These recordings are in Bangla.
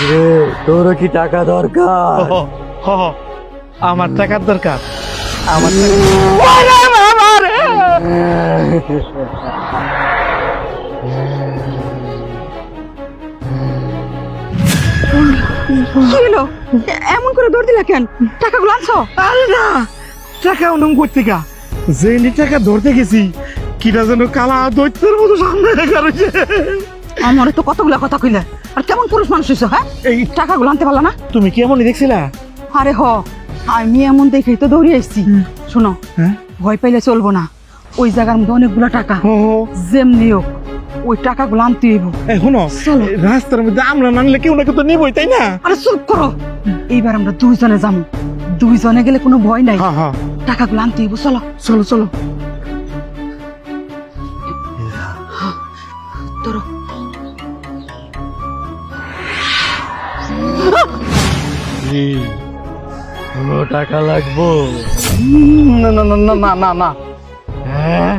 রে তোরও কি টাকা দরকার? হ, হ, হ। আমার টাকার দরকার। আমার কি হলো এমন করে দৌড় দিলা কেন? টাকাগুলো আনছো? আরে না টাকা ওরকম করতে গা যে টাকা ধরতে গেছি কিটা যেন কালা দৈত্যের মতো সামনে রেখা রয়েছে। আমার তো কতগুলা কথা কইলে। আর কেমন পুরুষ মানুষ হইছো হ্যাঁ? এই টাকাগুলো আনতে পারলা না? তুমি কি এমনই দেখছিলা? আরে হ আমি এমন দেখেই তো দৌড়ে এসছি শোনো হ্যাঁ? ভয় পাইলে চলবো না। ওই জায়গার মধ্যে অনেকগুলো টাকা। যেমনি হোক ওই টাকাগুলো আনতে হইব। চলো। রাস্তার মধ্যে আমরা নানলে কেউ না কেউ তো নিবই তাই না? আরে চুপ করো। এইবার আমরা দুইজনে যাব। দুইজনে গেলে কোনো ভয় নাই। হ্যাঁ হ্যাঁ। টাকাগুলো আনতে হইব চলো। চলো চলো। ধরো। কি? কোনো টাকা লাগবো। না না না না না না না। হ্যাঁ?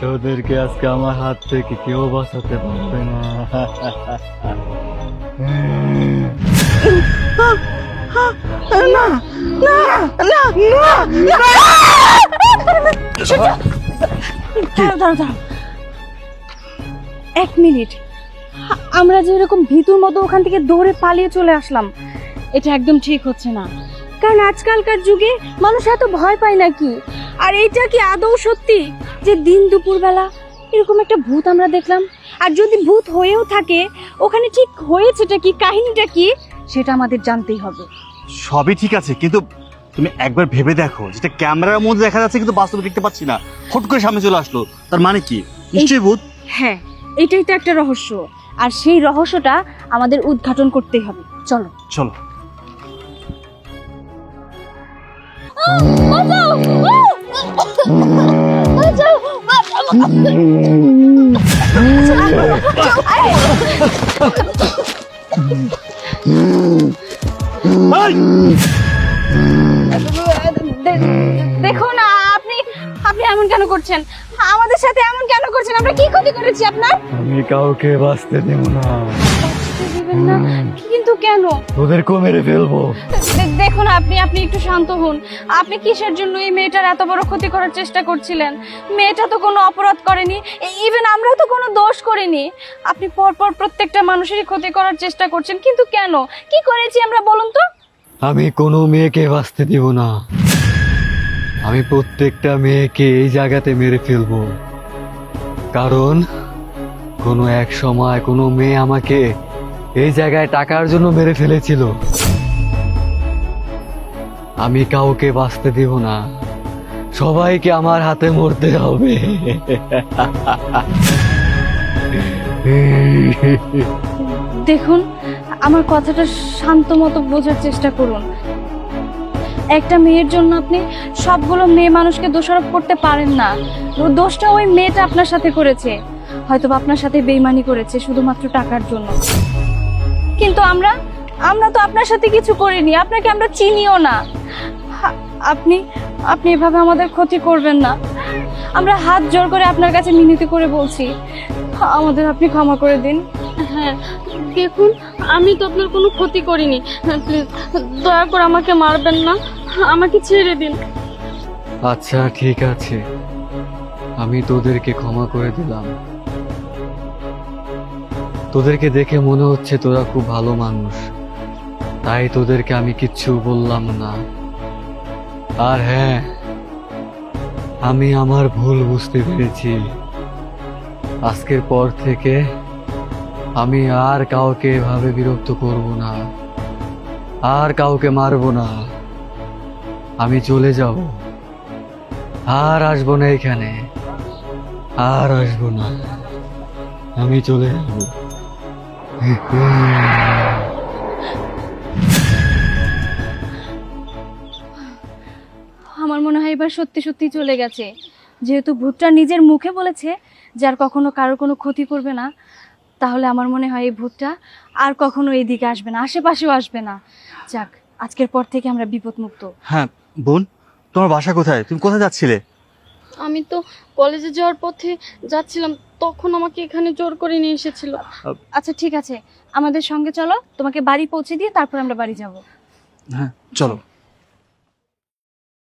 তোদেরকে আজকে আমার হাত থেকে কেউ বাঁচাতে পারবে না না না না না। দাঁড়াও দাঁড়াও দাঁড়াও। এক মিনিট। আমরা যে এরকম ভিতুর মতো ওখান থেকে দৌড়ে পালিয়ে চলে আসলাম এটা একদম ঠিক হচ্ছে না। কারণ আজকালকার যুগে মানুষ এত ভয় পায় নাকি? আর এটা কি আদৌ সত্যি যে দিন দুপুরবেলা এরকম একটা ভূত আমরা দেখলাম? আর যদি ভূত হয়েও থাকে ওখানে ঠিক হয়েছেটা কি কাহিনীটা কি সেটা আমাদের জানতেই হবে। সবই ঠিক আছে কিন্তু তুমি একবার ভেবে দেখো যেটা ক্যামেরার মধ্যে দেখা যাচ্ছে কিন্তু বাস্তবে দেখতে পাচ্ছি না। হুট করে সামনে চলে আসলো তার মানে কি? নিশ্চয়ই ভূত? হ্যাঁ এটাই তো একটা রহস্য। আর সেই রহস্যটা আমাদের উদ্ঘাটন করতেই হবে। চলো। চলো। দেখুন এমন কেন করছেন? আমাদের সাথে এমন কেন করছেন? আমরা কি ক্ষতি করেছি আপনার? আমি কাউকে বাঁচতে দেব না। দিবেন না? কিন্তু কেন? তোদেরকেও মেরে ফেলব। দেখুন আপনি আপনি একটু শান্ত হন। আপনি কিসের জন্য এই মেয়েটার এত বড় ক্ষতি করার চেষ্টা করছিলেন? মেয়েটা তো কোনো অপরাধ করেনি। ইভেন আমরাও তো কোনো দোষ করিনি। আপনি পরপর প্রত্যেকটা মানুষেরই ক্ষতি করার চেষ্টা করছেন কিন্তু কেন? কি করেছি আমরা বলুন তো? আমি কোনো মেয়েকে বাঁচতে দিব না। আমি প্রত্যেকটা মেয়েকে এই জায়গাতে মেরে ফেলব। কারণ কোনো এক সময় কোনো মেয়ে আমাকে এই জায়গায় টাকার জন্য মেরে ফেলেছিল। আমি কাউকে বাঁচতে দিব না। সবাইকে আমার হাতে মরতে হবে। দেখুন, আমার কথাটা শান্ত মতো বোঝার চেষ্টা করুন। একটা মেয়ের জন্য আপনি সবগুলো মেয়ে মানুষকে দোষারোপ করতে পারেন না। দোষটা ওই মেয়েটা আপনার সাথে করেছে। হয়তো আপনার সাথে বেইমানি করেছে, শুধুমাত্র টাকার জন্য। কিন্তু আমরা আমরা তো আপনার সাথে কিছু করিনি, আপনাকে আমরা চিনিও না। আপনি আপনি এভাবে আমাদের ক্ষতি করবেন না। আমরা হাত জোর করে আপনার কাছে মিনতি করে বলছি, আমাদের আপনি ক্ষমা করে দিন। হ্যাঁ দেখুন, আমি তো আপনার কোনো ক্ষতি করিনি। প্লিজ, দয়া করে আমাকে মারবেন না। আমাকে ছেড়ে দিন। আচ্ছা ঠিক আছে। আমি তোদেরকে ক্ষমা করে দিলাম। তোদেরকে দেখে মনে হচ্ছে তোরা খুব ভালো মানুষ। তাই তোদেরকে আমি কিচ্ছু বললাম না। আর হ্যাঁ আমি আমার ভুল বুঝতে পেরেছি। আজকের পর থেকে আমি আর কাউকে এভাবে বিরক্ত করব না। আর কাউকে মারবো না। আমি চলে যাব। আর আসব না এখানে। আর আসব না। আমি চলে যাব। আমার মনে হয় এবার সত্যি সত্যি চলে গেছে। যেহেতু ভূতটা নিজের মুখে বলেছে, যার কখনো কারোর কোনো ক্ষতি করবে না তাহলে আমার মনে হয় এই ভূতটা আর কখনো এইদিকে আসবে না আশেপাশেও আসবে না। যাক আজকের পর থেকে আমরা বিপদমুক্ত। হ্যাঁ বোন তোমার বাসা কোথায়? তুমি কোথায় যাচ্ছিলে? আমি তো কলেজে যাওয়ার পথে যাচ্ছিলাম তখন আমাকে এখানে জোর করে নিয়ে এসেছিল। আচ্ছা ঠিক আছে। আমাদের সঙ্গে চলো তোমাকে বাড়ি পৌঁছে দিয়ে তারপর আমরা বাড়ি যাব। হ্যাঁ চলো।